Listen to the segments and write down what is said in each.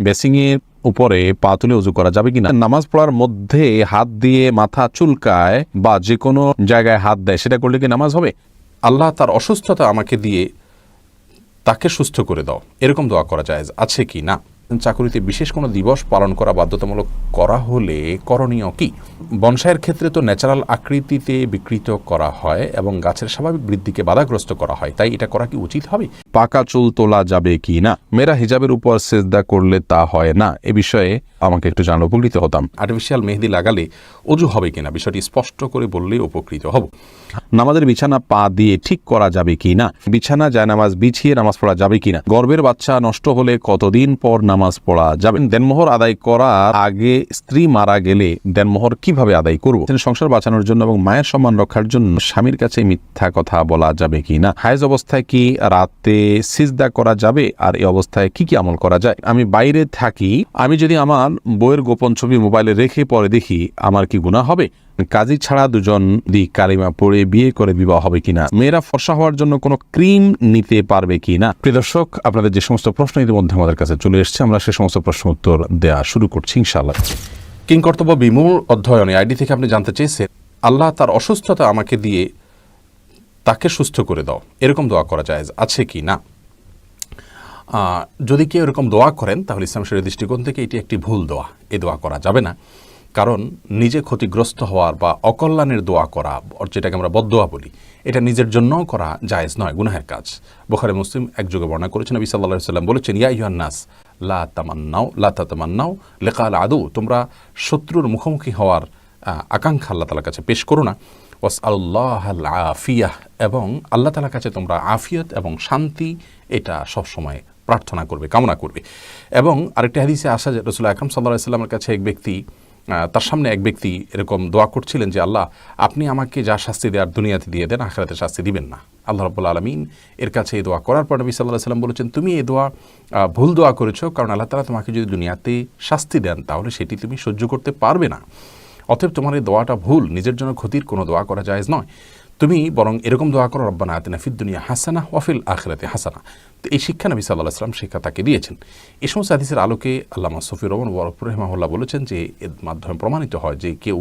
বেসিংয়ের উপরে পা তুলে উজু করা যাবে কিনা? নামাজ পড়ার মধ্যে হাত দিয়ে মাথা চুলকায় বা যে কোনো জায়গায় হাত দেয়, সেটা করলে কি নামাজ হবে? আল্লাহ তার অসুস্থতা আমাকে দিয়ে তাকে সুস্থ করে দাও। এরকম দোয়া করা যায় আছে কি না? চাকুরিতে বিশেষ কোনো দিবস পালন করা বাধ্যতামূলক করা হলে করণীয় কি? বনসাইয়ের ক্ষেত্রে তো ন্যাচারাল আকৃতিতে বিকৃত করা হয় এবং গাছের স্বাভাবিক বৃদ্ধিকে বাধাগ্রস্ত করা হয়। তাই এটা করা কি উচিত হবে? পাকা চুল তোলা যাবে কি না? মেয়েরা হিজাবের উপর সেজদা করলে তা হয় না? এ বিষয়ে আমাকে একটু জানা উপকৃত হতাম। আর্টিফিশিয়াল মেহেদি লাগালে অজু হবে কিনা? বিষয়টি স্পষ্ট করে বললে উপকৃত হব। নামাজের বিছানা পা দিয়ে ঠিক করা যাবে কি না? বিছানা যায় নামাজ বিছিয়ে নামাজ পড়া যাবে কিনা গর্বের বাচ্চা নষ্ট হলে কতদিন পর নামাজ পড়া যাবে। দেনমোহর আদায় করার আগে স্ত্রী মারা গেলে দেনমোহর কীভাবে আদায় করব? সংসার বাঁচানোর জন্য এবং মায়ের সম্মান রক্ষার জন্য স্বামীর কাছে মিথ্যা কথা বলা যাবে কি না? হায়েজ অবস্থায় কি রাতে সিজদা করা যাবে? আর এই অবস্থায় কি কি আমল করা যায়? আমি বাইরে থাকি, আমি যদি আমার বইয়ের গোপন ছবি মোবাইলে রেখে পরে দেখি, আমার কি গুণা হবে? কাজী ছাড়া দুজন দি কালিমা পড়ে বিয়ে করে বিবাহ হবে কিনা? মেয়েরা ফর্সা হওয়ার জন্য কোনো ক্রিম নিতে পারবে কিনা? প্রিয় দর্শক, আপনাদের যে সমস্ত প্রশ্ন ইতিমধ্যে আমাদের কাছে চলে এসেছে, আমরা সে সমস্ত প্রশ্ন উত্তর দেওয়া শুরু করছি, ইনশাআল্লাহ। কিং কর্তব্য বিমূল অধ্যয়নে আইডি থেকে আপনি জানতে চেয়েছেন, আল্লাহ তার অসুস্থতা আমাকে দিয়ে তাকে সুস্থ করে দাও। এরকম দোয়া করা যায় আছে কি না? যদি কেউ এরকম দোয়া করেন, তাহলে ইসলাম শরীর দৃষ্টিকোণ থেকে এটি একটি ভুল দোয়া। এ দোয়া করা যাবে না। কারণ নিজে ক্ষতিগ্রস্ত হওয়ার বা অকল্যাণের দোয়া করা যেটাকে আমরা বদোয়া বলি, এটা নিজের জন্যও করা জায়েজ নয়, গুনাহের কাজ। বোখারে মুসলিম এক যুগে বর্ণনা করেছেন, নবী সাল্লাহ সাল্লাম বলেছেন, ইয়া নাস লা তামান্নাও লা তামান্নাও লেকাল আদু তোমরা শত্রুর মুখোমুখি হওয়ার আকাঙ্ক্ষা আল্লাহ তালার কাছে পেশ করো না। ওয়াস আল্লাহ আফিয়াহ এবং আল্লাহ তালার কাছে তোমরা আফিয়ত এবং শান্তি, এটা সবসময় প্রার্থনা করবে, কামনা করবে। এবং আরেকটি হাদিসে আসা যে রসুল্লাহ আকরম সাল্লাহ সাল্লামের কাছে এক ব্যক্তি তার সামনে এক ব্যক্তি এরকম দোয়া করছিলেন যে, আল্লাহ, আপনি আমাকে যা শাস্তি দেওয়ার দুনিয়াতে দিয়ে দেন, আখেরাতে শাস্তি দিবেন না। আল্লাহ রব্বুল আলমিন এর কাছে এই দোয়া করার পর নবী সাল্লাহ সাল্লাম বলেছেন, তুমি এই দোয়া ভুল দোয়া করেছ, কারণ আল্লাহ তালা তোমাকে যদি দুনিয়াতে শাস্তি দেন, তাহলে সেটি তুমি সহ্য করতে পারবে না। অতএব তোমার এই দোয়াটা ভুল, নিজের জন্য ক্ষতির কোনো দোয়া করা জায়েজ নয়। তুমি বরং এরকম দোয়া করো, রব্বানা আতিনা ফিদ দুনিয়া হাসানা ওয়াফিল আখরাতে হাসানা। তো এই শিক্ষা নবী সাল্লাহ সাল্লাম শিক্ষা তাকে দিয়েছেন। এই সমস্ত হাদিসের আলোকে আল্লামা সফি রহমান ওয়ারফুর রহমাহুল্লাহ বলেছেন যে, এর মাধ্যমে প্রমাণিত হয় যে, কেউ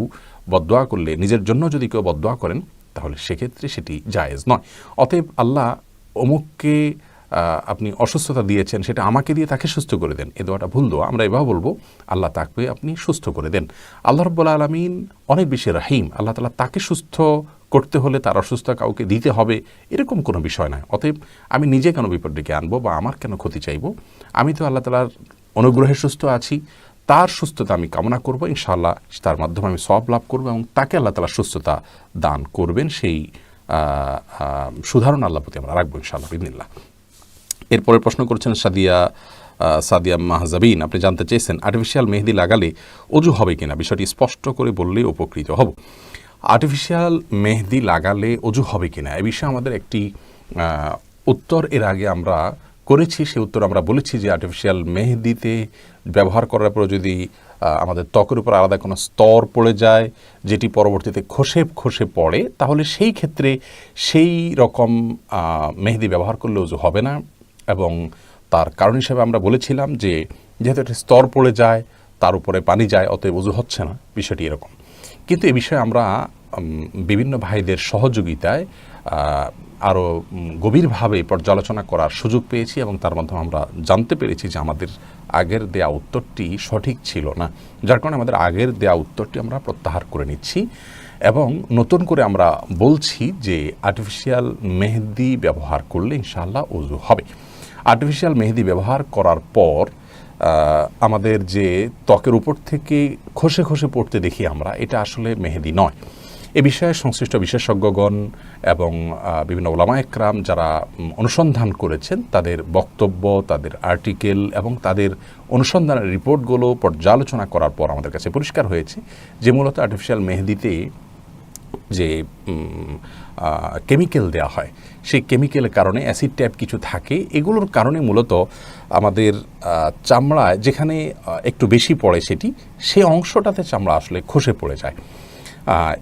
বদোয়া করলে, নিজের জন্য যদি কেউ বদোয়া করেন, তাহলে সেক্ষেত্রে সেটি জায়েজ নয়। অতএব আল্লাহ অমুককে আপনি অসুস্থতা দিয়েছেন, সেটা আমাকে দিয়ে তাকে সুস্থ করে দেন। এ দোয়াটা ভুল দোয়া, আমরা এভাবে বলব, আল্লাহ তাকে আপনি সুস্থ করে দেন। আল্লাহ রব্বুল্লা আলমিন অনেক বেশি রাহিম। আল্লাহ তালা তাকে সুস্থ করতে হলে তার অসুস্থ কাউকে দিতে হবে, এরকম কোনো বিষয় নয়। অতএব আমি নিজে কেন বিপদ ডেকে আনব বা আমার কেন ক্ষতি চাইব? আমি তো আল্লাহ তালার অনুগ্রহে সুস্থ আছি, তার সুস্থতা আমি কামনা করব, ইনশাআল্লাহ তার মাধ্যমে আমি সব লাভ করব এবং তাকে আল্লাহ তালা সুস্থতা দান করবেন, সেই সুধারণ আল্লাহ প্রতি আমরা রাখব, ইনশাআল্লাহ বিদিনিল্লাহ এরপরে প্রশ্ন করছেন সাদিয়া সাদিয়া মাহজাবিন, আপনি জানতে চেয়েছেন আর্টিফিশিয়াল মেহেদি লাগালে অজু হবে কিনা? বিষয়টি স্পষ্ট করে বললেই উপকৃত হব। আর্টিফিশিয়াল মেহেদি লাগালে অজু হবে কিনা? এ বিষয়ে আমাদের একটি উত্তর এর আগে আমরা করেছি। সে উত্তর আমরা বলেছি যে আর্টিফিশিয়াল মেহেদিতে ব্যবহার করার পর যদি আমাদের ত্বকের উপর আলাদা কোনো স্তর পড়ে যায়, যেটি পরবর্তীতে খসে খসে পড়ে, তাহলে সেই ক্ষেত্রে সেই রকম মেহেদি ব্যবহার করলে উজু হবে না। এবং তার কারণ হিসেবে আমরা বলেছিলাম যে যেহেতু একটা স্তর পড়ে যায়, তার উপরে পানি যায়, অতএব উজু হচ্ছে না, বিষয়টি এরকম। কিন্তু এ বিষয়ে আমরা বিভিন্ন ভাইদের সহযোগিতায় আরও গভীরভাবে পর্যালোচনা করার সুযোগ পেয়েছি এবং তার মাধ্যমে আমরা জানতে পেরেছি যে আমাদের আগের দেয়া উত্তরটি সঠিক ছিল না। যার কারণে আমাদের আগের দেয়া উত্তরটি আমরা প্রত্যাহার করে নিচ্ছি এবং নতুন করে আমরা বলছি যে আর্টিফিশিয়াল মেহেদি ব্যবহার করলে ইনশাআল্লাহ উজু হবে। আর্টিফিশিয়াল মেহেদি ব্যবহার করার পর আমাদের যে ত্বকের উপর থেকে খসে খসে পড়তে দেখি আমরা, এটা আসলে মেহেদি নয়। এ বিষয়ে সংশ্লিষ্ট বিশেষজ্ঞগণ এবং বিভিন্ন ওলামা একরাম যারা অনুসন্ধান করেছেন, তাদের বক্তব্য, তাদের আর্টিকেল এবং তাদের অনুসন্ধানের রিপোর্টগুলো পর্যালোচনা করার পর আমাদের কাছে পরিষ্কার হয়েছে যে মূলত আর্টিফিশিয়াল মেহেদিতে যে কেমিক্যাল দেওয়া হয়। সেই কেমিক্যালের কারণে অ্যাসিড ট্যাপ কিছু থাকে। এগুলোর কারণে মূলত আমাদের চামড়ায় যেখানে একটু বেশি পড়ে সেটি সেই অংশটাতে চামড়া আসলে খসে পড়ে যায়।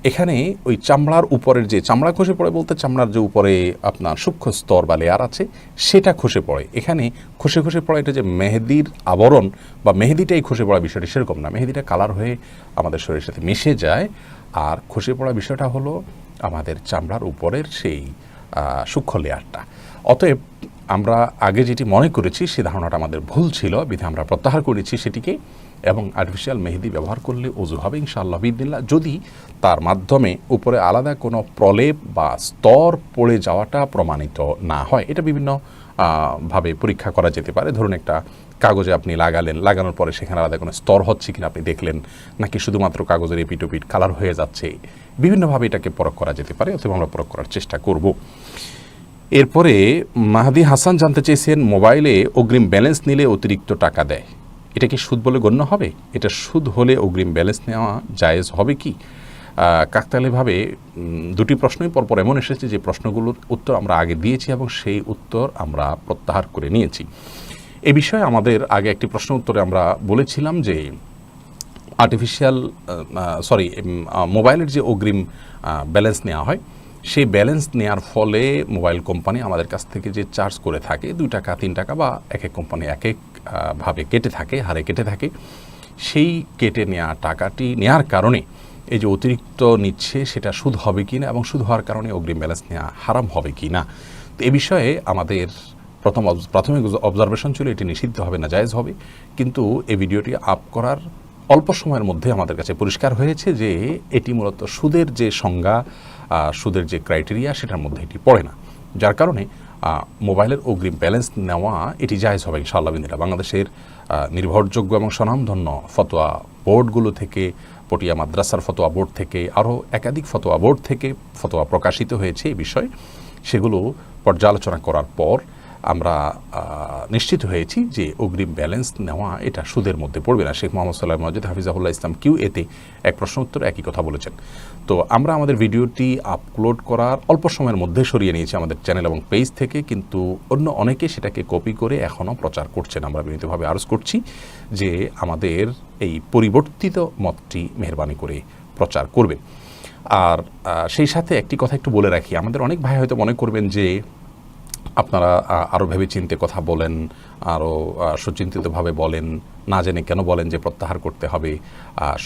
এখানে ওই চামড়ার উপরের যে, চামড়া খসে পড়ে বলতে চামড়ার যে উপরে আপনার সূক্ষ্ম স্তর বা লেয়ার আছে, সেটা খসে পড়ে। এখানে খসে খসে পড়ে এটা যে মেহেদির আবরণ বা মেহেদিটাই খসে পড়া বিষয়টি সেরকম না। মেহেদিটা কালার হয়ে আমাদের শরীরের সাথে মিশে যায়। আর খসে পড়া বিষয়টা হলো আমাদের চামড়ার উপরের সেই সূক্ষ্ম লেয়ারটা। অতএব আমরা আগে যেটি মনে করেছি, সে ধারণাটা আমাদের ভুল ছিল, বিধে আমরা প্রত্যাহার করেছি সেটিকে এবং আর্টিফিশিয়াল মেহেদি ব্যবহার করলে অজু হবে ইনশাআল্লাহ বিদিল্লা যদি তার মাধ্যমে উপরে আলাদা কোনো প্রলেপ বা স্তর পড়ে যাওয়াটা প্রমাণিত না হয়, এটা বিভিন্ন ভাবে পরীক্ষা করা যেতে পারে। ধরুন একটা কাগজে আপনি লাগালেন, লাগানোর পরে সেখানে আলাদা কোনো স্তর হচ্ছে কিনা আপনি দেখলেন, নাকি শুধুমাত্র কাগজের এপিটোপিট কালার হয়ে যাচ্ছে, বিভিন্নভাবে এটাকে পরখ করা যেতে পারে, অথবা আমরা পরখ করার চেষ্টা করব। এরপরে মাহাদি হাসান জানতে চেয়েছেন, মোবাইলে অগ্রিম ব্যালেন্স নিলে অতিরিক্ত টাকা দেয়। এটা কি সুদ বলে গণ্য হবে? এটা সুদ হলে অগ্রিম ব্যালেন্স নেওয়া জায়েজ হবে কি? উম, দুটি প্রশ্নই পরপর এমন এসেছে যে প্রশ্নগুলোর উত্তর আমরা আগে দিয়েছি এবং সেই উত্তর আমরা প্রত্যাহার করে নিয়েছি। এ বিষয়ে আমাদের আগে একটি প্রশ্ন উত্তরে আমরা বলেছিলাম যে আর্টিফিশিয়াল সরি মোবাইলের যে অগ্রিম ব্যালেন্স নেওয়া হয় সেই ব্যালেন্স নেওয়ার ফলে মোবাইল কোম্পানি আমাদের কাছ থেকে যে চার্জ করে থাকে দুই টাকা তিন টাকা বা এক এক কোম্পানি এক এক ভাবে কেটে থাকে, হারে কেটে থাকে। সেই কেটে নেওয়া টাকাটি নেওয়ার কারণে এই যে অতিরিক্ত নিচ্ছে, সেটা সুদ হবে কি না এবং সুদ হওয়ার কারণে অগ্রিম ব্যালেন্স নেওয়া হারাম হবে কি না তো এ বিষয়ে আমাদের প্রথম প্রাথমিক অবজারভেশন ছিল, এটি নিষিদ্ধ হবে না, জায়েজ হবে। কিন্তু এই ভিডিওটি আপ করার অল্প সময়ের মধ্যে আমাদের কাছে পরিষ্কার হয়েছে যে এটি মূলত সুদের যে সংজ্ঞা সুদের যে ক্রাইটেরিয়া সেটার মধ্যে এটি পড়ে না। যার কারণে মোবাইলের অগ্রিম ব্যালেন্স নেওয়া এটি জায়জ হবে ইনশাআল্লাহ বাংলাদেশের নির্ভরযোগ্য এবং স্বনামধন্য ফতোয়া বোর্ডগুলো থেকে, পটিয়া মাদ্রাসার ফতোয়া বোর্ড থেকে, আরও একাধিক ফতোয়া বোর্ড থেকে ফতোয়া প্রকাশিত হয়েছে এই বিষয়ে। সেগুলো পর্যালোচনা করার পর আমরা নিশ্চিত হয়েছি যে অগ্রিম ব্যালেন্স নেওয়া এটা সুদের মধ্যে পড়বে না। শেখ মোহাম্মদ সাল্লাহ মজিদ হাফিজাহুল্লাহ ইসলাম কিউ এতে এক প্রশ্ন উত্তর একই কথা বলেছেন। তো আমরা আমাদের ভিডিওটি আপলোড করার অল্প সময়ের মধ্যে সরিয়ে নিয়েছি আমাদের চ্যানেল এবং পেজ থেকে, কিন্তু অন্য অনেকে সেটাকে কপি করে এখনও প্রচার করছেন। আমরা বিনীতভাবে আরজ করছি যে আমাদের এই পরিবর্তিত মতটি মেহরবানি করে প্রচার করবেন আর সেই সাথে একটি কথা একটু বলে রাখি। আমাদের অনেক ভাই হয়তো মনে করবেন যে আপনারা আরও ভেবে চিনতে কথা বলেন আরও সুচিন্তিতভাবে বলেন, না জেনে কেন বলেন যে প্রত্যাহার করতে হবে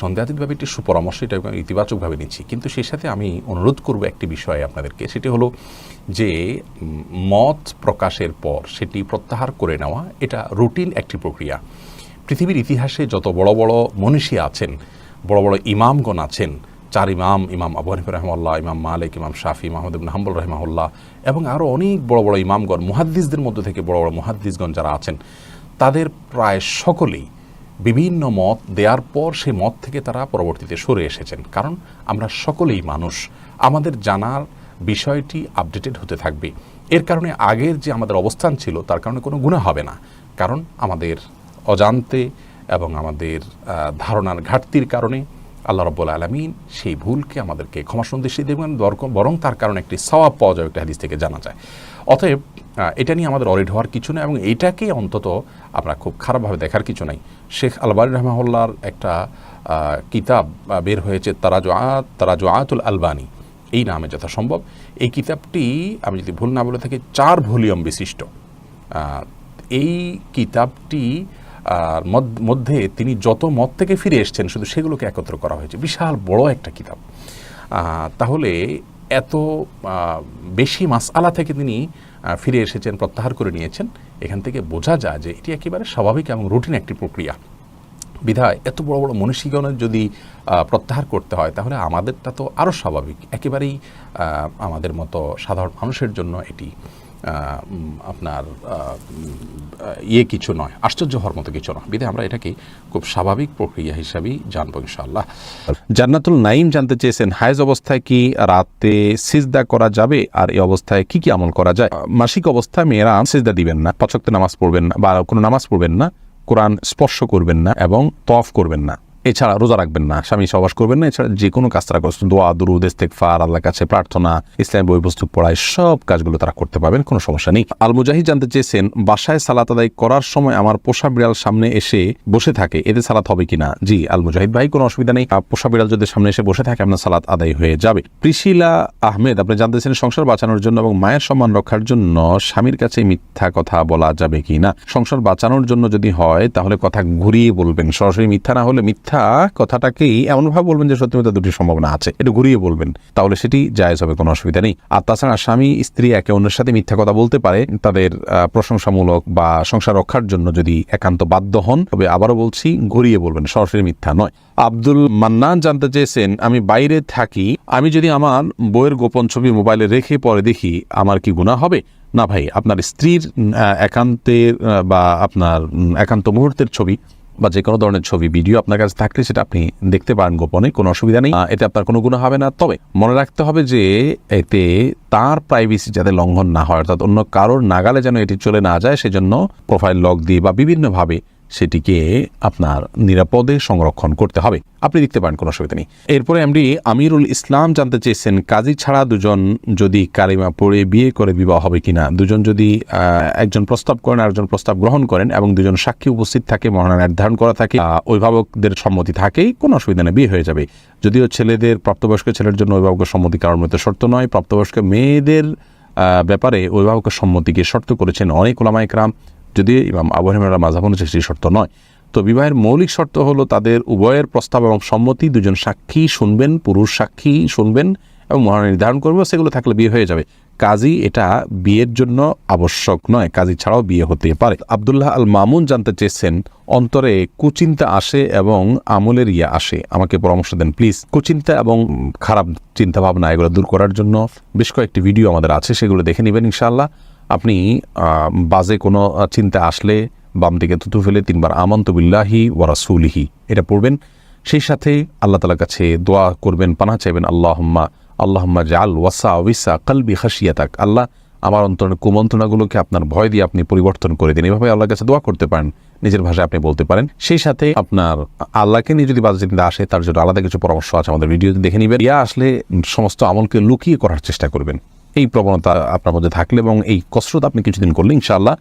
সন্দেহাতীতভাবে একটি সুপরামর্শ, এটা ইতিবাচকভাবে নিচ্ছি। কিন্তু সেই সাথে আমি অনুরোধ করব একটি বিষয়ে আপনাদেরকে, সেটি হলো যে মত প্রকাশের পর সেটি প্রত্যাহার করে নেওয়া, এটা রুটিন একটি প্রক্রিয়া। পৃথিবীর ইতিহাসে যত বড় বড় মনীষী আছেন, বড় বড় ইমামগণ আছেন চার ইমাম ইমাম আবু হানিফ রহমাল্লাহ ইমাম মালিক, ইমাম শাফি, মাহমুদ ইবিন হাম্বুল রহমাউল্লাহ এবং আরও অনেক বড় বড় ইমামগণ, মুহাদ্দিসদের মধ্যে থেকে বড় বড় মুহাদ্দিসগণ যারা আছেন, তাদের প্রায় সকলেই বিভিন্ন মত দেওয়ার পর সেই মত থেকে তারা পরবর্তীতে সরে এসেছেন। কারণ আমরা সকলেই মানুষ। আমাদের জানার বিষয়টি আপডেটেড হতে থাকবে। এর কারণে আগের যে আমাদের অবস্থান ছিল, তার কারণে কোনো গুণা হবে না। কারণ আমাদের অজান্তে এবং আমাদের ধারণার ঘাটতির কারণে আল্লাহ রব্বুল আলমিন সেই ভুলকে আমাদেরকে ক্ষমা সন্দেশী দেবেন, বরং- তার কারণে একটি সওয়াব পাওয়া যায়, একটা হাদিস থেকে জানা যায়। অতএব এটা নিয়ে আমাদের অরিড হওয়ার কিছু নেই এবং এটাকে অন্তত আমরা খুব খারাপভাবে দেখার কিছু নাই। শেখ আলবারি রহমাউল্লাহর একটা কিতাব বের হয়েছে তারাজু আত তারাজু আতুল আলবানি। এই নামে যথাসম্ভব। এই কিতাবটি আমি যদি ভুল না বলে থাকি, চার ভলিউম বিশিষ্ট। এই কিতাবটি আর মধ্যে তিনি যত মত থেকে ফিরে এসছেন, শুধু সেগুলোকে একত্র করা হয়েছে। বিশাল বড় একটা কিতাব। তাহলে এত বেশি মাসআলা থেকে তিনি ফিরে এসেছেন, প্রত্যাহার করে নিয়েছেন, এখান থেকে বোঝা যায় যে এটি একেবারে স্বাভাবিক এবং রুটিন একটি প্রক্রিয়া। বিধায় এত বড় বড় মনীষীগণের যদি প্রত্যাহার করতে হয়, তাহলে আমাদেরটা তো আরও স্বাভাবিক। একেবারেই আমাদের মতো সাধারণ মানুষের জন্য এটি আপনার ইয়ে কিছু নয়, আশ্চর্য হওয়ার মতো কিছু নয়। বিধায় আমরা এটাকে খুব স্বাভাবিক প্রক্রিয়া হিসাবেই জানব ইনশাআল্লাহ। জান্নাতুল নাইম জানতে চেয়েছেন, হায়েজ অবস্থায় কি রাতে সিজদা করা যাবে আর এই অবস্থায় কি কি আমল করা যায়? মাসিক অবস্থায় মেয়েরা সিজদা দিবেন না পাচক্ত নামাজ পড়বেন না বা কোনো নামাজ পড়বেন না, কোরআন স্পর্শ করবেন না এবং তফ করবেন না। এছাড়া রোজা রাখবেন না, স্বামী সবাস করবেন না, এছাড়া যে কোনো কাজ তারা করছেন দোয়া, দুরুদ ইস্তেকফার আল্লাহর কাছে প্রার্থনা ইসলাম বই, পুস্তক পড়ায় সব কাজগুলো তারা করতে পারবেন, কোনো সমস্যা নেই। আল মুজাহিদ জানতে চেয়েছেন, বাসায় সালাত আদায় করার সময় আমার পোষা বিড়াল সামনে এসে বসে থাকে, এতে সালাত হবে কিনা? জি, আল মুজাহিদ ভাই, কোনো অসুবিধা নেই। পোষা বিড়াল যদি সামনে এসে বসে থাকে, আপনার সালাত আদায় হয়ে যাবে। প্রিশিলা আহমেদ, আপনি জানতে চেয়েছেন সংসার বাঁচানোর জন্য এবং মায়ের সম্মান রক্ষার জন্য স্বামীর কাছে মিথ্যা কথা বলা যাবে কি না সংসার বাঁচানোর জন্য যদি হয়, তাহলে কথা ঘুরিয়ে বলবেন। সরাসরি মিথ্যা না হলে মিথ্যা কথাটাকেই এমনভাবে বলবেন যে সত্যি মিথ্যা দুটি সম্ভাবনা আছে। একটু ঘুরিয়ে বলবেন, তাহলে সেটি জায়েজ হবে, কোনো অসুবিধা নেই। আর তাছাড়া স্বামী, স্ত্রী একে অন্যের সাথে মিথ্যা কথা বলতে পারে, তাদের প্রশংসামূলক বা সংসার রক্ষার জন্য যদি একান্ত বাধ্য হন, তবে আবারও বলছি, ঘুরিয়ে বলবেন, সরাসরি মিথ্যা নয়। আব্দুল মান্নান জানতে চেয়েছেন, আমি বাইরে থাকি, আমি যদি আমার বইয়ের গোপন ছবি মোবাইলে রেখে পরে দেখি, আমার কি গুণা হবে? না ভাই, আপনার স্ত্রীর একান্তের বা আপনার একান্ত মুহূর্তের ছবি বা যে কোনো ধরনের ছবি, ভিডিও আপনার কাছে থাকলে সেটা আপনি দেখতে পারেন গোপনে, কোনো অসুবিধা নেই। এতে আপনার কোনো গুণ হবে না। তবে মনে রাখতে হবে যে এতে তার প্রাইভেসি যাতে লঙ্ঘন না হয়, অর্থাৎ অন্য কারোর নাগালে যেন এটি চলে না যায়, সেজন্য প্রোফাইল লক দিয়ে বা বিভিন্নভাবে সেটিকে আপনার নিরাপদে সংরক্ষণ করতে হবে। আপনি দেখতে পারেন কোনো অসুবিধা নেই। এরপরে এমডি আমিরুল ইসলাম জানতে চেয়েছেন, কাজী ছাড়া দুজন যদি কারিমা পড়ে বিয়ে করে বিবাহ হবে কিনা? দুজন যদি একজন প্রস্তাব করেন আর একজন প্রস্তাব গ্রহণ করেন এবং দুজন সাক্ষী উপস্থিত থাকে মহানা নির্ধারণ করা থাকে অভিভাবকদের সম্মতি থাকেই কোনো অসুবিধা নেই, বিয়ে হয়ে যাবে। যদিও ছেলেদের, প্রাপ্তবয়স্ক ছেলের জন্য অভিভাবকের সম্মতি কারোর মতো শর্ত নয়। প্রাপ্তবয়স্ক মেয়েদের ব্যাপারে অভিভাবকের সম্মতিকে শর্ত করেছেন অনেক ওলামাইকরাম যদি ইমাম আবু হানিফা মাঝাব অনুযায়ী সেটি শর্ত নয়। তো বিবাহের মৌলিক শর্ত হলো তাদের উভয়ের প্রস্তাব এবং সম্মতি দুজন সাক্ষী শুনবেন, পুরুষ সাক্ষী শুনবেন এবং মহানা নির্ধারণ করবে সেগুলো থাকলে বিয়ে হয়ে যাবে। কাজী এটা বিয়ের জন্য আবশ্যক নয়, কাজী ছাড়াও বিয়ে হতে পারে। আবদুল্লাহ আল মামুন জানতে চেয়েছেন, অন্তরে কুচিন্তা আসে এবং আমলের ইয়া আসে। আমাকে পরামর্শ দেন, প্লিজ। কুচিন্তা এবং খারাপ চিন্তা ভাবনা এগুলো দূর করার জন্য বেশ কয়েকটি ভিডিও আমাদের আছে, সেগুলো দেখে নেবেন ইনশাআল্লাহ। আপনি বাজে কোনো চিন্তা আসলে বাম দিকে থুতু ফেলে তিনবার আমন্ত বিল্লাহি ওয়ারাসুলিহি এটা পড়বেন। সেই সাথে আল্লাহ তালার কাছে দোয়া করবেন পানা চাইবেন, আল্লাহম্মা আল্লাহম্মা জাল ওয়াসা ওয়িসা কালবি খাসিয়াতাক আল্লাহ আমার অন্তরের কুমন্ত্রণাগুলোকে আপনার ভয় দিয়ে আপনি পরিবর্তন করে দিন। এভাবে আল্লাহর কাছে দোয়া করতে পারেন, নিজের ভাষায় আপনি বলতে পারেন। সেই সাথে আপনার আল্লাহকে নিয়ে যদি বাজে চিন্তা আসে, তার জন্য আলাদা কিছু পরামর্শ আছে আমাদের ভিডিওতে, দেখে নিবেন। ইয়া আসলে সমস্ত আমলকে লুকিয়ে করার চেষ্টা করবেন। এই প্রবণতা আপনার মধ্যে থাকলে এবং এই কসরত আপনি কিছুদিন করলে ইনশাআল্লাহ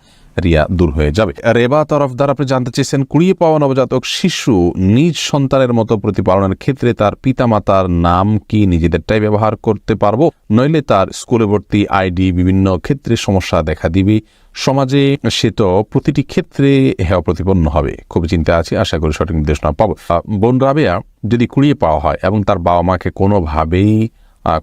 রিয়া দূর হয়ে যাবে। রেবা তরফদার আপনি জানতে চেয়েছেন কুড়িয়ে পাওয়া নবজাতক শিশু নিজ সন্তানের মতো প্রতিপালনের ক্ষেত্রে তার পিতামাতার নাম কি নিজেদেরটাই ব্যবহার করতে পারব? নইলে তার স্কুলে ভর্তি আইডি বিভিন্ন ক্ষেত্রে সমস্যা দেখা দিবে। সমাজে সে তো প্রতিটি ক্ষেত্রে হেয় প্রতিপন্ন হবে। খুব চিন্তা আছে, আশা করি সঠিক নির্দেশনা পাবো। বোন রাবেয়া যদি কুড়িয়ে পাওয়া হয় এবং তার বাবা মাকে কোনোভাবেই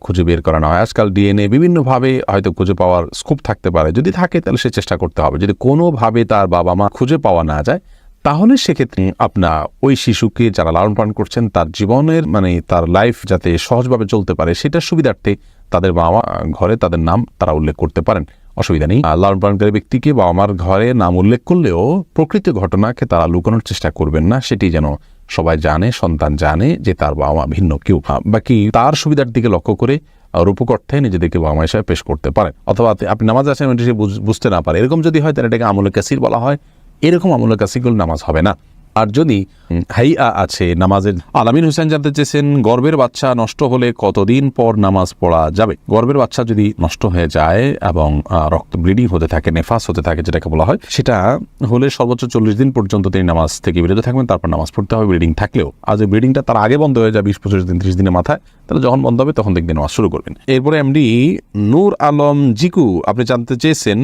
খুঁজে বের করা না হয়। আজকাল ডিএনএ বিভিন্নভাবে হয়তো খুঁজে পাওয়ার স্কোপ থাকতে পারে। যদি থাকে, তাহলে সে চেষ্টা করতে হবে। যদি কোনোভাবে তার বাবা মা খুঁজে পাওয়া না যায়, তাহলে সেক্ষেত্রে আপনার ওই শিশুকে যারা লালন পালন করছেন, তার জীবনের মানে তার লাইফ যাতে সহজভাবে চলতে পারে, সেটার সুবিধার্থে তাদের বাবা ঘরে তাদের নাম তারা উল্লেখ করতে পারেন। অসুবিধা নেই। লালন পালনকারী ব্যক্তিকে বাবা মার ঘরে নাম উল্লেখ করলেও প্রকৃত ঘটনাকে তারা লুকানোর চেষ্টা করবেন না, সেটি যেন সবাই জানে, সন্তান জানে যে তার বাবা মা ভিন্ন, কেউ বাকি তার সুবিধার দিকে লক্ষ্য করে রূপকর্থে নিজেদেরকে বাবা মা হিসাবে পেশ করতে পারেন অথবা আপনি- নামাজ আসেন বুঝ- বুঝতে না পারে। এরকম যদি হয়, তাহলে এটাকে আমলে কাসির বলা হয়। এরকম আমলে কাসিরগুলো নামাজ হবে না। আর যদি হাইয়া আছে নামাজের। আলামিন হোসেন জানতে চেয়েছেন গর্বের বাচ্চা নষ্ট হলে কতদিন পর নামাজ পড়া যাবে? গর্বের বাচ্চা যদি নষ্ট হয়ে যায় এবং রক্ত ব্লিডিং হতে থাকে নেফাস হতে থাকে যেটাকে বলা হয় সেটা হলে সর্বোচ্চ চল্লিশ দিন পর্যন্ত তিনি নামাজ থেকে বিরত থাকবেন তারপর নামাজ পড়তে হবে ব্লিডিং থাকলেও। আর যদি ব্লিডিংটা তার আগে বন্ধ হয়ে যায় বিশ পঁচিশ দিন ত্রিশ দিনের মাথায় তাহলে যখন বন্ধ হবে তখন দেখবেন নামাজ শুরু করবেন। এরপরে এমডি নূর আলম জিকু আপনি জানতে চেয়েছেন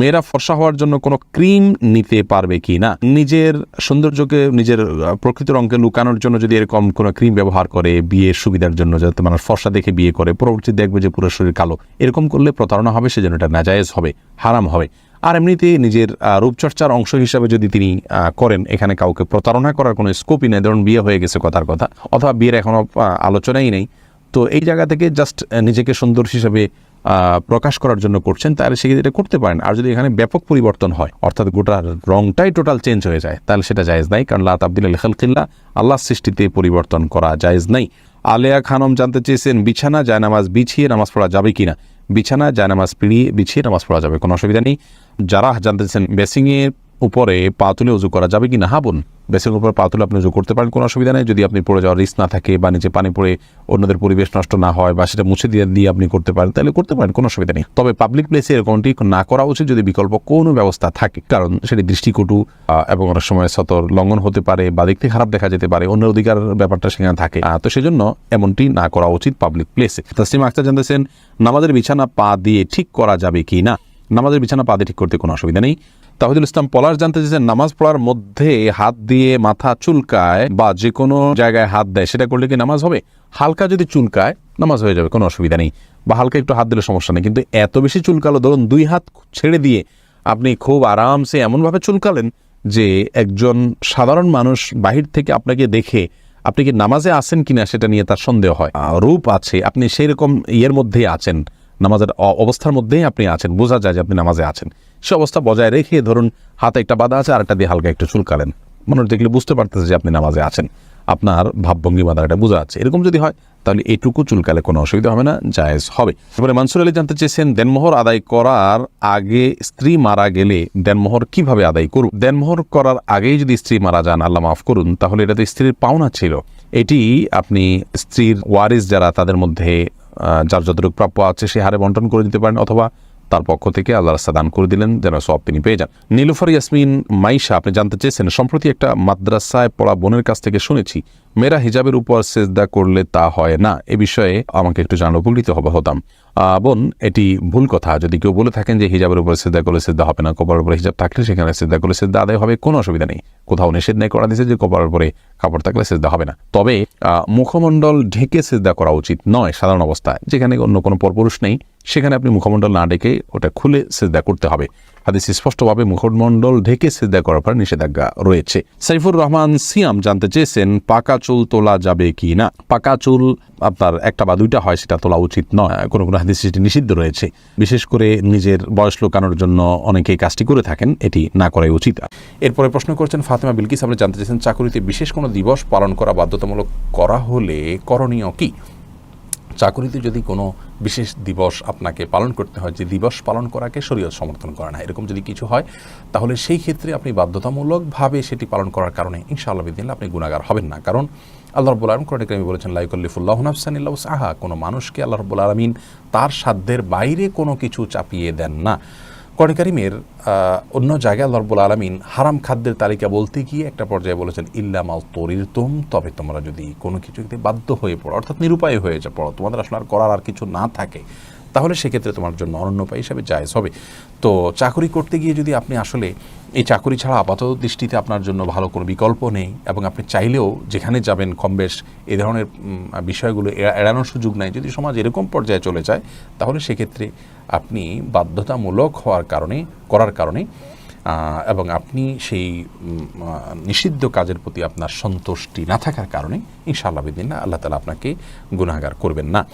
মেয়েরা ফর্সা হওয়ার জন্য কোনো ক্রিম নিতে পারবে কি না? নিজের সৌন্দর্যকে, নিজের প্রকৃত রঙকে লুকানোর জন্য যদি এরকম কোনো ক্রিম ব্যবহার করে বিয়ের সুবিধার জন্য, যাতে মানুষ ফর্সা দেখে বিয়ে করে, পরবর্তী দেখবে যে পুরো শরীর কালো, এরকম করলে প্রতারণা হবে, সেজন্য এটা নাজায়েজ হবে, হারাম হবে। আর এমনিতে নিজের রূপচর্চার অংশ হিসাবে যদি তিনি করেন, এখানে কাউকে প্রতারণা করার কোনো স্কোপই নেই। ধরুন, বিয়ে হয়ে গেছে কথার কথা, অথবা বিয়ের এখনও আলোচনাই নেই। তো এই জায়গা থেকে জাস্ট নিজেকে সুন্দর হিসাবে প্রকাশ করার জন্য করছেন, তাহলে সে এটা করতে পারেন। আর যদি এখানে ব্যাপক পরিবর্তন হয়, অর্থাৎ গোটার রংটাই টোটাল চেঞ্জ হয়ে যায়, তাহলে সেটা জায়েজ নাই, কারণ লাত আব্দুল খালকিল্লা আল্লাহ সৃষ্টিতে পরিবর্তন করা জায়েজ নাই। আলেয়া খানম জানতে চেয়েছেন, বিছানা জায়নামাজ বিছিয়ে নামাজ পড়া যাবে কিনা? বিছানা জায়নামাজ পিড়িয়ে বিছিয়ে নামাজ পড়া যাবে, কোনো অসুবিধা নেই। যারা জানতে চেয়েছেন বেসিংয়ে উপরে পা তুলে উজু করা যাবে কি না হ্যাঁ বোন, বেসিনের উপরে পা তুলে আপনি উজু করতে পারেন, কোনো অসুবিধা নেই। যদি আপনি পড়ে যাওয়ার রিস্ক না থাকে বা নিচে পানি পড়ে অন্যদের পরিবেশ নষ্ট না হয় বা সেটা মুছে দিয়ে দিয়ে আপনি করতে পারেন, তাহলে করতে পারেন, কোনো অসুবিধা নেই। তবে পাবলিক প্লেসে এরকমটি না করা উচিত যদি বিকল্প কোনো ব্যবস্থা থাকে। কারণ সেটি দৃষ্টিকটু এবং অনেক সময় সতর লঙ্ঘন হতে পারে বা দেখতে খারাপ দেখা যেতে পারে অন্য অধিকার ব্যাপারটা সেখানে থাকে। তো সেজন্য এমনটি না করা উচিত পাবলিক প্লেসে তাসলিম আক্তার জানতেছেন, নামাজের বিছানা পা দিয়ে ঠিক করা যাবে কি না নামাজের বিছানা পা দিয়ে ঠিক করতে কোনো অসুবিধা নেই। তাহিদুল ইসলাম পলাশ জানতে চেয়েছেন, নামাজ পড়ার মধ্যে হাত দিয়ে মাথা চুলকায় বা যে কোনো জায়গায় হাত দেয়, সেটা করলে কি নামাজ হবে? হালকা যদি চুলকায়, নামাজ হয়ে যাবে, কোনো অসুবিধা নেই। বা হালকা একটু হাত দিলে সমস্যা নেই, কিন্তু এত বেশি চুলকালো, ধরুন দুই হাত ছেড়ে দিয়ে আপনি খুব আরামসে এমনভাবে চুলকালেন যে একজন সাধারণ মানুষ বাহির থেকে আপনাকে দেখে আপনি কি নামাজে আছেন কিনা সেটা নিয়ে তার সন্দেহ হয়। রূপ আছে, আপনি সেই রকম ইয়ের মধ্যেই আছেন। নামাজের অবস্থার মধ্যেই আপনি আছেন, বোঝা যায় যে আপনি নামাজে আছেন। সে অবস্থা বজায় রেখে ধরুন হাতে একটা বাধা আছে আর একটা দিয়ে হালকা একটু চুলকালেন। মানুষ দেখলে বুঝতে পারতেছে যে আপনি নামাজে আছেন। আপনার ভাবভঙ্গি বাধা এটা বোঝা যাচ্ছে। এরকম যদি হয়, তাহলে এটুকু চুলকালে কোনো অসুবিধা হবে না, জায়েজ হবে। এবারে মানসুর আলী জানতে চেয়েছেন, দেনমোহর আদায় করার আগে স্ত্রী মারা গেলে দেনমোহর কীভাবে আদায় করুন? দেনমোহর করার আগেই যদি স্ত্রী মারা যান, আল্লাহ মাফ করুন, তাহলে এটা তো স্ত্রীর পাওনা ছিল। এটি আপনি স্ত্রীর ওয়ারিস যারা তাদের মধ্যে যার যতটুকু প্রাপ্য আছে সে হারে বন্টন করে দিতে পারেন অথবা তার পক্ষ থেকে আল্লাহ রাস্তা দান করে দিলেন, যেন সব তিনি পেয়ে যান। নীলুফার ইয়াসমিন মাইশা, আপনি জানতে চেয়েছেন, সম্প্রতি একটা মাদ্রাসায় পড়া বোনের কাছ থেকে শুনেছি, মেয়েরা হিজাবের উপর সেজদা করলে তা হয় না। এ বিষয়ে আমাকে একটু জানা উপকৃত হবে, হতাম। বোন, এটি ভুল কথা। যদি কেউ বলে থাকেন যে হিজাবের উপর সেদ্ধা করলে সেদ্ধা হবে না কপার উপরে হিজাব থাকলে সেখানে সেদ্ধা করলে সেজদা আদায় হবে, কোনো অসুবিধা নেই। কোথাও নিষেধ নেই করা দিয়েছে যে কপার উপরে কাপড় থাকলে সেদ্ধা হবে না। তবে মুখমণ্ডল ঢেকে সেদ্ধা করা উচিত নয়, সাধারণ অবস্থায়, যেখানে অন্য কোনো পরপুরুষ নেই। সেখানে আপনি মুখমণ্ডল না ডেকে ওটা খুলে সেজদা করতে হবে। হাদিস স্পষ্টভাবে মুখমণ্ডল ঢেকে সেজদা করার পর নিষেধাজ্ঞা রয়েছে। সাইফুর রহমান সিয়াম জানতে চেয়েছেন, পাকা চুল তোলা যাবে কি না? পাকা চুল আপনার একটা বা দুইটা হয়, সেটা তোলা উচিত নয়। কোনো কোনো হাদিস সেটি নিষিদ্ধ রয়েছে। বিশেষ করে নিজের বয়স লোকানোর জন্য অনেকেই কাজটি করে থাকেন, এটি না করাই উচিত। এরপরে প্রশ্ন করছেন ফাতেমা বিলকিস। আপনি জানতে চেয়েছেন, চাকুরিতে বিশেষ কোনো দিবস পালন করা বাধ্যতামূলক করা হলে করণীয় কি? চাকুরিতে যদি কোনো বিশেষ দিবস আপনাকে পালন করতে হয়, যে দিবস পালন করাকে শরীয়ত সমর্থন করে না, এরকম যদি কিছু হয়, তাহলে সেই ক্ষেত্রে আপনি বাধ্যতামূলকভাবে সেটি পালন করার কারণে ইনশাআল্লাহ বিদিন আপনি গুণাগার হবেন না। কারণ আল্লাহ রব্বুল আলম কোরআন কারিমে বলেছেন লাইকুল্লিফুল্লাহ নাফসানিল্লাহ সাহা কোনো মানুষকে আল্লাহ রব্বুল আলমিন তার সাধ্যের বাইরে কোনো কিছু চাপিয়ে দেন না। কোরআন করিমের অন্য জায়গায় আল্লাহ রব্বুল আলমিন হারাম খাদ্যের তালিকা বলতে গিয়ে একটা পর্যায়ে বলেছেন ইল্লামাল তরির তুম তবে তোমরা যদি কোনো কিছুতে বাধ্য হয়ে পড়ো, অর্থাৎ নিরুপায় হয়ে যা পড়ো, তোমাদের আসলে আর করার আর কিছু না থাকে। তাহলে সেক্ষেত্রে তোমার জন্য অনন্য উপায় হিসাবে জায়েজ হবে। তো চাকরি করতে গিয়ে যদি আপনি আসলে এই চাকরি ছাড়া আপাতত দৃষ্টিতে আপনার জন্য ভালো কোনো বিকল্প নেই এবং আপনি চাইলেও যেখানে যাবেন কম বেশ এ ধরনের বিষয়গুলো এড়া- এড়ানোর সুযোগ নাই, যদি সমাজ এরকম পর্যায়ে চলে যায়, তাহলে সেক্ষেত্রে আপনি বাধ্যতামূলক হওয়ার কারণে, করার কারণে এবং আপনি সেই নিষিদ্ধ কাজের প্রতি আপনার সন্তুষ্টি না থাকার কারণে ইনশাআল্লাহ বিদিন আল্লাহ তালা আপনাকে গুণাগার করবেন না।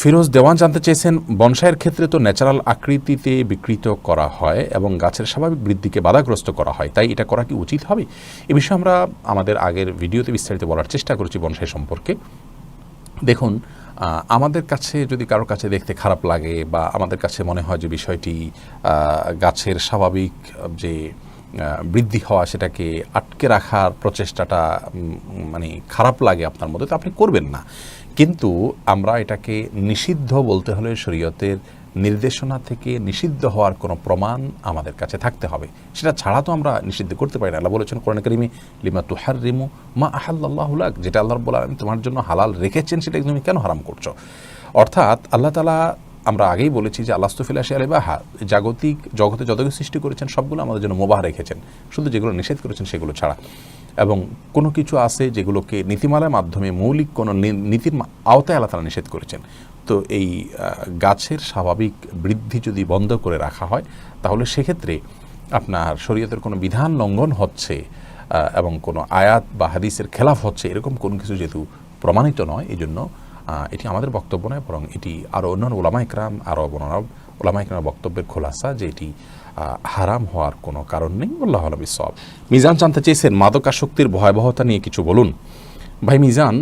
ফিরোজ দেওয়ান জানতে চেয়েছেন, বনসাইয়ের ক্ষেত্রে তো ন্যাচারাল আকৃতিতে বিকৃত করা হয় এবং গাছের স্বাভাবিক বৃদ্ধিকে বাধাগ্রস্ত করা হয়। তাই এটা করা কি উচিত হবে? এ বিষয়ে আমরা আমাদের আগের ভিডিওতে বিস্তারিত বলার চেষ্টা করেছি বনসাই সম্পর্কে। দেখুন আমাদের কাছে যদি কারোর কাছে দেখতে খারাপ লাগে বা আমাদের কাছে মনে হয় যে বিষয়টি গাছের স্বাভাবিক যে বৃদ্ধি হওয়া সেটাকে আটকে রাখার প্রচেষ্টাটা মানে খারাপ লাগে আপনার মধ্যে, তো আপনি করবেন না। কিন্তু আমরা এটাকে নিষিদ্ধ বলতে হলে শরীয়তের নির্দেশনা থেকে নিষিদ্ধ হওয়ার কোনো প্রমাণ আমাদের কাছে থাকতে হবে। সেটা ছাড়া তো আমরা নিষিদ্ধ করতে পারি না। আল্লাহ বলেছেন কোরআন করিমি, লিমা তুহার রিমু মা আহাল্লাহ লাক যেটা আল্লাহ বলা তোমার জন্য হালাল রেখেছেন, সেটা তুমি কেন হারাম করছ? অর্থাৎ আল্লাহ তালা আমরা আগেই বলেছি যে আল্লাস্তফিল আসি আলী বাহা জাগতিক জগতে যত সৃষ্টি করেছেন, সবগুলো আমাদের জন্য মোবাহ রেখেছেন। শুধু যেগুলো নিষেধ করেছেন, সেগুলো ছাড়া। এবং কোনো কিছু আছে যেগুলোকে নীতিমালার মাধ্যমে, মৌলিক কোনো নীতির আওতায় আল্লাহ তালা নিষেধ করেছেন। তো এই গাছের স্বাভাবিক বৃদ্ধি যদি বন্ধ করে রাখা হয়, তাহলে সেক্ষেত্রে আপনার শরীয়তের কোনো বিধান লঙ্ঘন হচ্ছে এবং কোনো আয়াত বা হাদিসের খেলাফ হচ্ছে, এরকম কোনো কিছু যেহেতু প্রমাণিত নয় এই জন্য এটি আমাদের বক্তব্য নয়, বরং এটি আরও অন্যান্য ওলামা ইকরাম আরও বর্ণনা ওলামা ইকরাম বক্তব্যের খোলাসা যে এটি হারাম হওয়ার কোনো কারণ নেই, আল্লাহ আলবী সব মিজান জানতে চেয়েছেন, মাদকাসক্তির ভয়াবহতা নিয়ে কিছু বলুন। ভাই মিজান,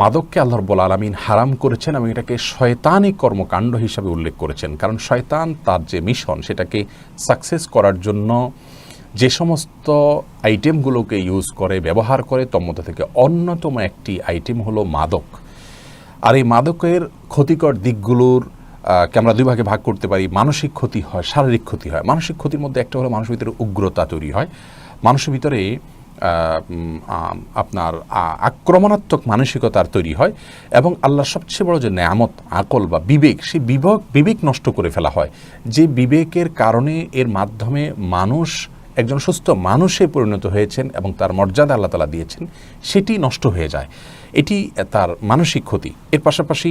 মাদককে আল্লাহ রব্বুল আলমিন হারাম করেছেন এবং এটাকে শয়তানিক কর্মকাণ্ড হিসাবে উল্লেখ করেছেন। কারণ শয়তান তার যে মিশন, সেটাকে সাকসেস করার জন্য যে সমস্ত আইটেমগুলোকে ইউজ করে, ব্যবহার করে তোর থেকে অন্যতম একটি আইটেম হলো মাদক। আর এই মাদকের ক্ষতিকর দিকগুলোর কে আমরা দুই ভাগে ভাগ করতে পারি, মানসিক ক্ষতি হয়, শারীরিক ক্ষতি হয়। মানসিক ক্ষতির মধ্যে একটা হলো মানুষের ভিতরে উগ্রতা তৈরি হয়। মানুষের ভিতরে আপনার আক্রমণাত্মক মানসিকতার তৈরি হয় এবং আল্লাহর সবচেয়ে বড় যে নেয়ামত, আকল বা বিবেক, সেই বিবেক বিবেক নষ্ট করে ফেলা হয়। যে বিবেকের কারণে এর মাধ্যমে মানুষ, একজন সুস্থ মানুষে পরিণত হয়েছেন এবং তার মর্যাদা আল্লাহ তালা দিয়েছেন, সেটি নষ্ট হয়ে যায়। এটি তার মানসিক ক্ষতি। এর পাশাপাশি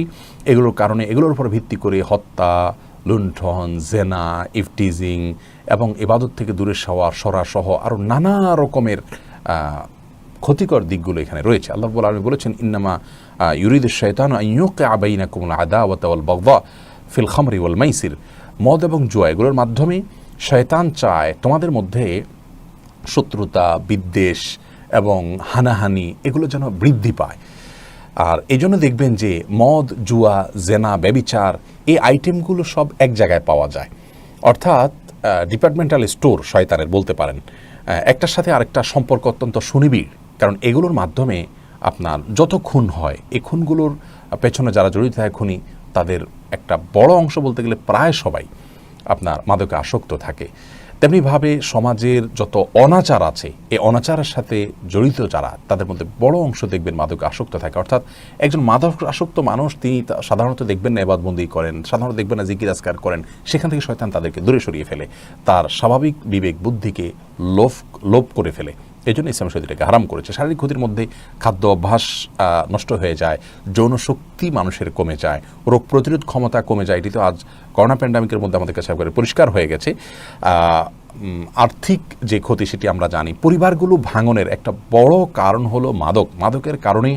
এগুলোর কারণে এগুলোর উপর ভিত্তি করে হত্যা, লুণ্ঠন, জেনা, ইফটিজিং এবং এবাদত থেকে দূরে সওয়া সরা সহ আরও নানা রকমের ক্ষতিকর দিকগুলো এখানে রয়েছে। আল্লাহ বলে আমি বলেছেন, ইন্নামা ইউরিদ শৈতান ইউকে আবাইনা কুমল আদা ওয়াতাওয়াল বগবা ফিল খামরি ওয়াল মাইসির। মদ এবং জুয়া, এগুলোর মাধ্যমে শয়তান চায় তোমাদের মধ্যে শত্রুতা, বিদ্বেষ এবং হানাহানি, এগুলো যেন বৃদ্ধি পায়। আর এই জন্য দেখবেন যে মদ, জুয়া, জেনা, ব্যবিচার এই আইটেমগুলো সব এক জায়গায় পাওয়া যায়। অর্থাৎ ডিপার্টমেন্টাল স্টোর শয়তানের বলতে পারেন। একটার সাথে আরেকটা সম্পর্ক অত্যন্ত সুনিবিড়, কারণ এগুলোর মাধ্যমে আপনার যত খুন হয় এই খুনগুলোর পেছনে যারা জড়িত থাকে খুনি, তাদের একটা বড় অংশ বলতে গেলে প্রায় সবাই আপনার মাদকে আসক্ত থাকে। তেমনিভাবে সমাজের যত অনাচার আছে, এই অনাচারের সাথে জড়িত যারা, তাদের মধ্যে বড় অংশ দেখবেন মাদক আসক্ত থাকে। অর্থাৎ একজন মাদক আসক্ত মানুষ, তিনি সাধারণত দেখবেন না এবাদবন্দি করেন, সাধারণত দেখবেন না আজকার করেন, সেখান থেকে শয়তান তাদেরকে দূরে সরিয়ে ফেলে। তার স্বাভাবিক বিবেক বুদ্ধিকে লোভ লোভ করে ফেলে। এই জন্য ইসলাম এটাকে হারাম করেছে। শারীরিক ক্ষতির মধ্যে খাদ্য অভ্যাস নষ্ট হয়ে যায়, যৌন শক্তি মানুষের কমে যায়, রোগ প্রতিরোধ ক্ষমতা কমে যায়। এটি তো আজ করোনা প্যান্ডামিকের মধ্যে আমাদের কাছে একেবারে পরিষ্কার হয়ে গেছে। আর্থিক যে ক্ষতি সেটি আমরা জানি, পরিবারগুলো ভাঙনের একটা বড় কারণ হলো মাদক। মাদকের কারণে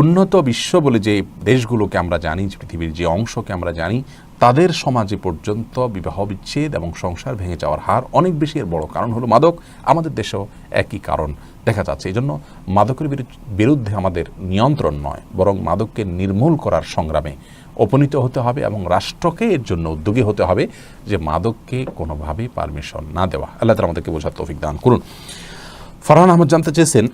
উন্নত বিশ্ব বলে যে দেশগুলোকে আমরা জানি পৃথিবীর যে অংশকে আমরা জানি তাদের সমাজে পর্যন্ত বিবাহ বিচ্ছেদ এবং সংসার ভেঙে যাওয়ার হার অনেক বেশি। এর বড় কারণ হলো মাদক। আমাদের দেশেও একই কারণ দেখা যাচ্ছে। এই জন্য মাদকের বিরু- বিরুদ্ধে আমাদের নিয়ন্ত্রণ নয়, বরং মাদককে নির্মূল করার সংগ্রামে উপনীত হতে হবে এবং রাষ্ট্রকে এর জন্য উদ্যোগী হতে হবে যে মাদককে কোনোভাবেই পারমিশন না দেওয়া। আল্লাহ তালা আমাদেরকে বোঝার তৌফিক দান করুন। ফারহান আহমদ জানতে চেয়েছেন,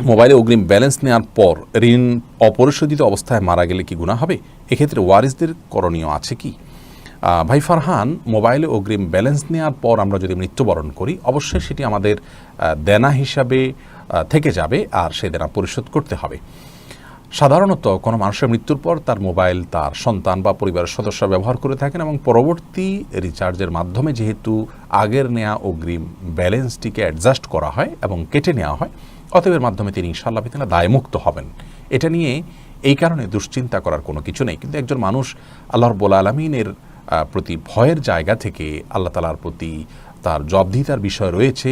মোবাইলে অগ্রিম ব্যালেন্স নেওয়ার পর ঋণ অপরিশোধিত অবস্থায় মারা গেলে কি গুণা হবে? এক্ষেত্রে ওয়ারিসদের করণীয় আছে কি? ভাই ফারহান, মোবাইলে অগ্রিম ব্যালেন্স নেওয়ার পর আমরা যদি মৃত্যুবরণ করি, অবশ্যই সেটি আমাদের দেনা হিসাবে থেকে যাবে আর সেই দেনা পরিশোধ করতে হবে। সাধারণত কোনো মানুষের মৃত্যুর পর তার মোবাইল, তার সন্তান বা পরিবারের সদস্য ব্যবহার করে থাকেন এবং পরবর্তী রিচার্জের মাধ্যমে যেহেতু আগের নেওয়া অগ্রিম ব্যালেন্সটিকে অ্যাডজাস্ট করা হয় এবং কেটে নেওয়া হয়, অতএব এর মাধ্যমে তিনি ইনশাল্লাহ তিনি দায়মুক্ত হবেন। এটা নিয়ে এই কারণে দুশ্চিন্তা করার কোনো কিছু নেই। কিন্তু একজন মানুষ আল্লাহর বোল আলমিনের প্রতি ভয়ের জায়গা থেকে আল্লাহ তালার প্রতি তার জবধিতার বিষয় রয়েছে,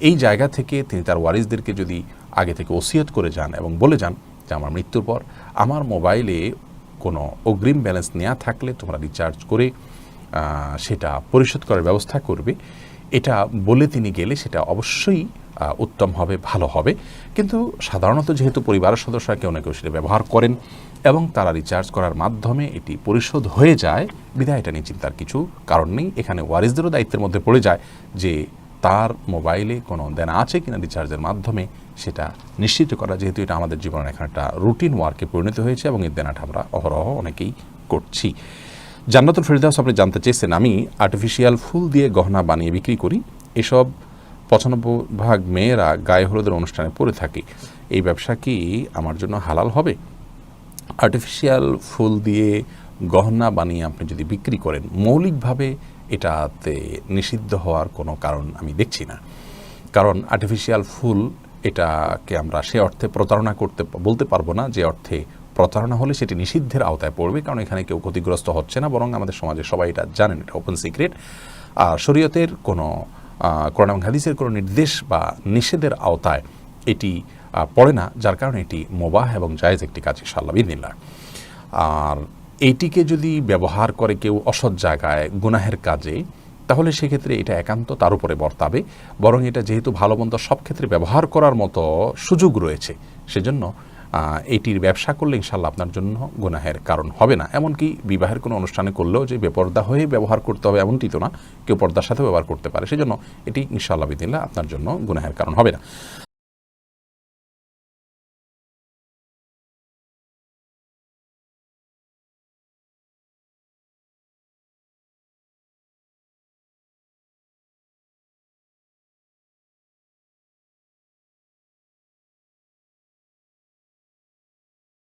এই জায়গা থেকে তিনি তার ওয়ারিসদেরকে যদি আগে থেকে ওসিয়ত করে যান এবং বলে যান যে আমার মৃত্যুর পর আমার মোবাইলে কোনো অগ্রিম ব্যালেন্স নেওয়া থাকলে তোমরা রিচার্জ করে সেটা পরিশোধ করার ব্যবস্থা করবে। এটা বলে তিনি গেলে সেটা অবশ্যই উত্তম হবে, ভালো হবে। কিন্তু সাধারণত যেহেতু পরিবারের সদস্যরা কেউ না কেউ সেটা ব্যবহার করেন এবং তারা রিচার্জ করার মাধ্যমে এটি পরিশোধ হয়ে যায় বিধায় এটা নিয়ে চিন্তার কিছু কারণ নেই। এখানে ওয়ারিসদেরও দায়িত্বের মধ্যে পড়ে যায় যে তার মোবাইলে কোনো দেনা আছে কিনা রিচার্জের মাধ্যমে, সেটা নিশ্চিত করা, যেহেতু এটা আমাদের জীবনের এখন একটা রুটিন ওয়ার্কে পরিণত হয়েছে এবং এই দেনাটা আমরা অহরহ অনেকেই করছি। জান্নাতুল ফেরদাউস আপনি জানতে চেয়েছেন, আমি আর্টিফিশিয়াল ফুল দিয়ে গহনা বানিয়ে বিক্রি করি। এসব পঁচানব্বই ভাগ মেয়েরা গায়ে হলুদের অনুষ্ঠানে পরে থাকে। এই ব্যবসা কি আমার জন্য হালাল হবে? আর্টিফিশিয়াল ফুল দিয়ে গহনা বানিয়ে আপনি যদি বিক্রি করেন, মৌলিকভাবে এটাতে নিষিদ্ধ হওয়ার কোনো কারণ আমি দেখছি না। কারণ আর্টিফিশিয়াল ফুল এটাকে আমরা সে অর্থে প্রতারণা করতে, বলতে পারব না যে অর্থে প্রতারণা হলে সেটি নিষিদ্ধের আওতায় পড়বে, কারণ এখানে কেউ ক্ষতিগ্রস্ত হচ্ছে না, বরং আমাদের সমাজে সবাই এটা জানেন, এটা ওপেন সিক্রেট আর শরীয়তের কোনো কোরআন এবং হাদিসের কোনো নির্দেশ বা নিষেধের আওতায় এটি পড়ে না, যার কারণে এটি মোবাহ এবং জায়েজ একটি কাজ ইনশাআল্লাহ বিদিল্লা আর এইটিকে যদি ব্যবহার করে কেউ অসৎ জায়গায় গুনাহের কাজে, তাহলে সেক্ষেত্রে এটা একান্ত তার উপরে বর্তাবে। বরং এটা যেহেতু ভালো মন্দ সব ক্ষেত্রে ব্যবহার করার মতো সুযোগ রয়েছে, সেজন্য এটির ব্যবসা করলে ইনশাল্লাহ আপনার জন্য গুনাহের কারণ হবে না। এমনকি বিবাহের কোনো অনুষ্ঠানে করলেও যে বেপর্দা হয়ে ব্যবহার করতে হবে এমনটি তো না, কেউ পর্দার সাথে ব্যবহার করতে পারে। সেজন্য এটি ইনশাল্লাহ বিদিল্লা আপনার জন্য গুনাহের কারণ হবে না।